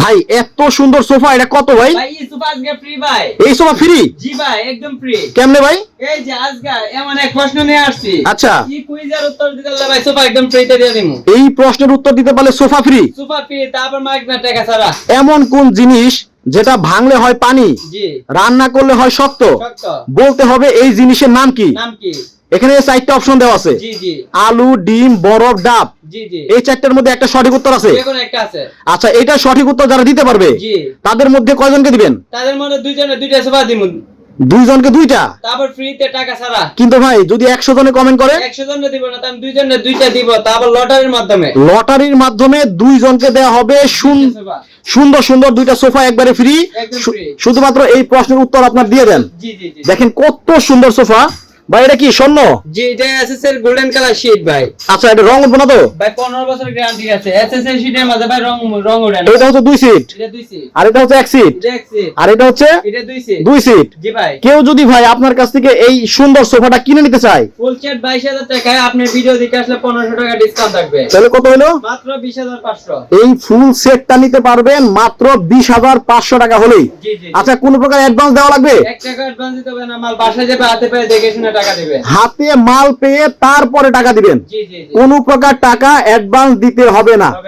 ভাই এত সুন্দর সোফা এটা কত ভাই? এই সোফা আজকে ফ্রি ভাই। এই সোফা ফ্রি জি ভাই একদম ফ্রি কেমনে ভাই? এই যে আজকে এমন এক প্রশ্ন নিয়ে আসছি। আচ্ছা। কি কুইজের উত্তর দিতে পারলে ভাই সোফা একদম ফ্রিতে দিয়ে দিমু। এই প্রশ্নের উত্তর দিতে পারলে সোফা ফ্রি সোফা ফ্রি তারপর মাইক টাকা ছাড়া। এমন কোন জিনিস যেটা ভাঙলে হয় পানি? রান্না করলে হয় শক্ত? শক্ত। বলতে হবে এই জিনিসের নাম কি? নাম কি? এখানে চারটা অপশন দেওয়া আছে। আলু ডিম বরফ ডাব। এই চারটার মধ্যে একটা সঠিক উত্তর আছে? আচ্ছা এটা সঠিক উত্তর যারা দিতে পারবে তাদের মধ্যে কয়জনকে দিবেন? তাদের মধ্যে দুইজনে দুইটা সোফা দিমু দুইজনকে দুইটা? তারপর ফ্রিতে টাকা ছাড়া। কিন্তু ভাই যদি একশো জনে কমেন্ট করে? একশো জনে দিব না আমি দুইজনে দুইটা দিব তারপর লটারির মাধ্যমে। লটারির মাধ্যমে দুইজনকে দেওয়া হবে সুন- সুন্দর সুন্দর দুইটা সোফা একবারে ফ্রি শুধুমাত্র এই প্রশ্নের উত্তর আপনার দিয়ে দেন। জি জি জি। দেখেন কত সুন্দর সোফা। ভাই এটা কি স্বর্ণ? জি এটা এসএসএর গোল্ডেন কালার শীট ভাই। আচ্ছা এটা রং উঠবো না তো? ভাই 15 বছর গ্যারান্টি আছে। এসএসএর শীটের মধ্যে ভাই রং রং না। এটা হচ্ছে দুই সিট এটা দুই সিট আর এটা হচ্ছে এক সিট এটা এক সিট আর এটা হচ্ছে এটা দুই সিট দুই সিট জি ভাই। কেউ যদি ভাই আপনার কাছ থেকে এই সুন্দর সোফাটা কিনে নিতে চায় ফুল সেট 22000 টাকায় আপনি ভিডিও দেখে আসলে 1500 টাকা ডিসকাউন্ট থাকবে। তাহলে কত হলো মাত্র 20500 এই ফুল সেটটা নিতে পারবেন মাত্র বিশ হাজার পাঁচশো টাকা হলেই। জি জি আচ্ছা কোনো প্রকার অ্যাডভান্স দেওয়া লাগবে? এক টাকা অ্যাডভান্স দিতে হবে না মাল বাসায় যাবে হাতে পেয়ে দেখে শুনে হাতে মাল পেয়ে তারপরে টাকা দিবেন। কোনো প্রকার টাকা অ্যাডভান্স দিতে হবে না।